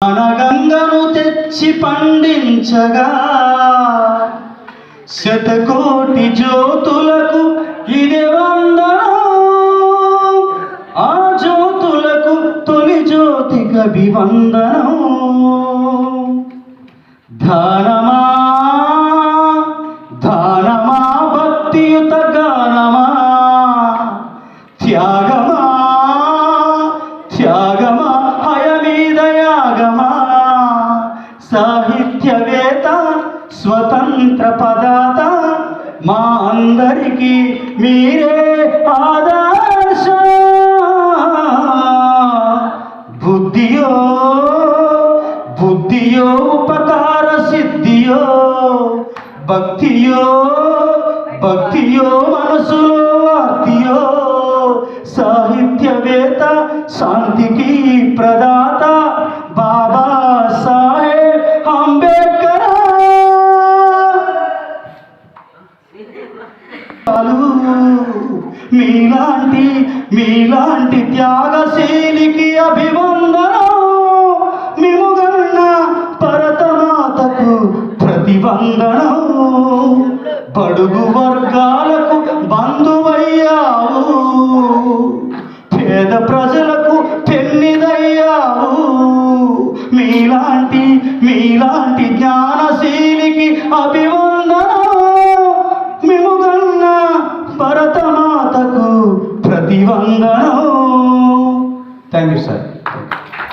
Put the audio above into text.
అనగంగను తెచ్చి పండించగా శతకోటి జ్యోతులకు ఇది వందనం. ఆ జ్యోతులకు తొలి జ్యోతికి వివందనం ధానమా సాహిత్యవేత్త స్వతంత్ర పదాత. మా అందరికీ మీరే ఆదర్శ. బుద్ధియో బుద్ధియో ఉపకార సిద్ధియో భక్తియో భక్తియో మనసులో ఆర్తియో. సాహిత్యవేత్త శాంతికి ప్రదాత మీలాంటి మీలాంటి త్యాగశీలికి అభివందనం. మిముగన్న పరతమాతకు ప్రతివందనం. బడుగు వర్గాలకు బంధువయ్యావు. పేద ప్రజలకు పెన్నిదయ్యావు. మీలాంటి మీలాంటి జ్ఞానశీలికి అభివ Thank you, sir.